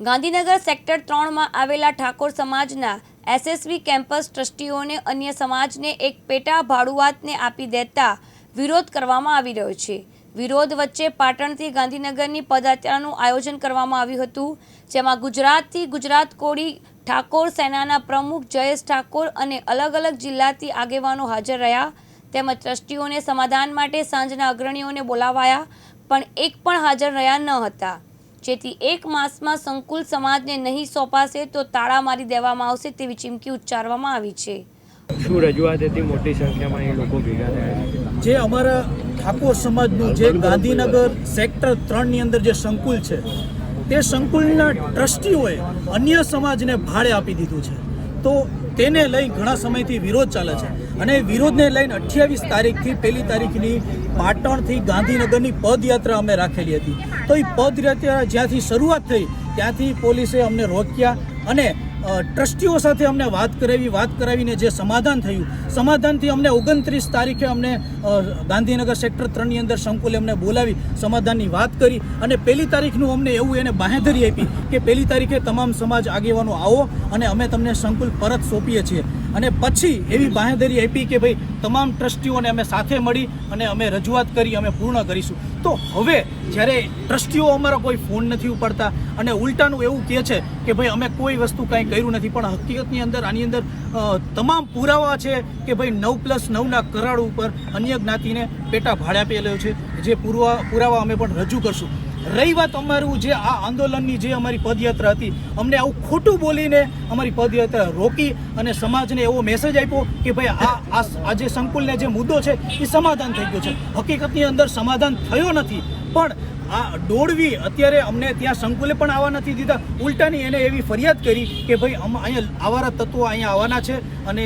Gandhinagar sector ત્રણમાં આવેલા ઠાકોર સમાજના એસએસવી કેમ્પસ ટ્રસ્ટીઓને અન્ય સમાજને એક પેટા ભાડુઆતને આપી દેતા વિરોધ કરવામાં આવી રહ્યો છે. વિરોધ વચ્ચે પાટણથી ગાંધીનગરની પદયાત્રાનું આયોજન કરવામાં આવ્યું હતું, જેમાં ગુજરાતથી ગુજરાત કોળી ઠાકોર સેનાના પ્રમુખ જયેશ ઠાકોર અને અલગ અલગ જિલ્લાથી આગેવાનો હાજર રહ્યા. તેમજ ટ્રસ્ટીઓને સમાધાન માટે સાંજના અગ્રણીઓને બોલાવાયા, પણ એક પણ હાજર રહ્યા ન હતા. જેથી એક માસમાં સંકુલ સમાજને નહીં સોંપાશે તો તાળા મારી દેવામાં આવશે તેવી ચીમકી ઉચ્ચારવામાં આવી છે. શું રજૂઆત હતી? મોટી સંખ્યામાં એ લોકો ભેગા થયા જે અમારા ઠાકોર સમાજનું જે ગાંધીનગર સેક્ટર ત્રણની અંદર જે સંકુલ છે તે સંકુલના ટ્રસ્ટીઓએ અન્ય સમાજને ભાડે આપી દીધું છે. તો તેને લઈ ઘણા સમયથી વિરોધ ચાલે છે. અને વિરોધને લઈને અઠ્યાવીસ તારીખથી, પહેલી તારીખની પાટણથી ગાંધીનગરની પદયાત્રા અમે રાખેલી હતી. તો એ પદયાત્રા જ્યાંથી શરૂઆત થઈ, ત્યાંથી પોલીસે અમને રોક્યા અને ટ્રસ્ટીઓ સાથે અમને વાત કરાવી, વાત કરાવીને જે સમાધાન થયું, સમાધાનથી અમને ઓગણત્રીસ તારીખે અમને ગાંધીનગર સેક્ટર ત્રણની અંદર સંકુલે અમને બોલાવી, સમાધાનની વાત કરી અને પહેલી તારીખનું અમને એવું એને બાંહેધરી આપી કે પહેલી તારીખે તમામ સમાજ આગેવાનો આવો અને અમે તમને સંકુલ પરત સોંપીએ છીએ. અને પછી એવી બાંહેધરી આપી કે ભાઈ, તમામ ટ્રસ્ટીઓને અમે સાથે મળી અને અમે રજૂઆત કરી, અમે પૂર્ણ કરીશું. તો હવે જ્યારે ટ્રસ્ટીઓ અમારો કોઈ ફોન નથી ઉપાડતા અને ઉલટાનું એવું કહે છે કે ભાઈ, અમે કોઈ વસ્તુ કાંઈ કર્યું નથી, પણ હકીકતની અંદર, આની અંદર તમામ પુરાવા છે કે ભાઈ, નવ પ્લસ નવના કરાર ઉપર અન્ય જ્ઞાતિને પેટા ભાડે આપેલો છે, જે પુરવા, પુરાવા અમે પણ રજૂ કરશું. રહી વાત અમારું જે આ આંદોલનની જે અમારી પદયાત્રા હતી, અમને આવું ખોટું બોલીને અમારી પદયાત્રા રોકી અને સમાજને એવો મેસેજ આપ્યો કે ભાઈ આ આ જે સંકુલને જે મુદ્દો છે, એ સમાધાન થઈ ગયો છે. હકીકતની અંદર સમાધાન થયો નથી. પણ આ દોડવી અત્યારે અમને ત્યાં સંકુલે પણ આવવા નથી દીધા. ઉલટાની એને એવી ફરિયાદ કરી કે ભાઈ અહીંયા આવારા તત્વો અહીંયા આવવાના છે અને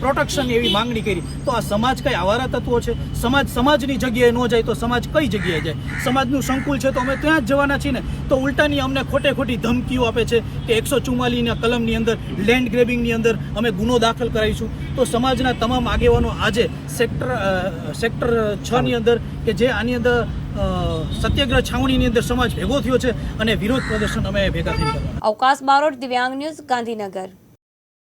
પ્રોટેક્શન એવી માંગણી કરી. તો આ સમાજ કઈ આવારા તત્વો છે? સમાજ સમાજની જગ્યાએ ન જાય તો સમાજ કઈ જગ્યાએ જાય? સમાજનું સંકુલ છે તો અમે ત્યાં જ જવાના છીએ ને? તો ઉલટાની અમને ખોટે ખોટી ધમકીઓ આપે છે કે એકસો ચુમ્માલીના કલમની અંદર, લેન્ડ ગ્રેબિંગની અંદર અમે ગુનો દાખલ કરાવીશું. તો સમાજના તમામ આગેવાનો આજે સેક્ટર સેક્ટર છ ની અંદર કે જે આની અંદર સત્યાગ્રહ છાવણીની અંદર સમાજ ભેગો થયો છે અને વિરોધ પ્રદર્શન અમે ભેગા થઈ કરવા અવકાશ બારોટ દિવ્યાંગ ન્યૂઝ ગાંધીનગર.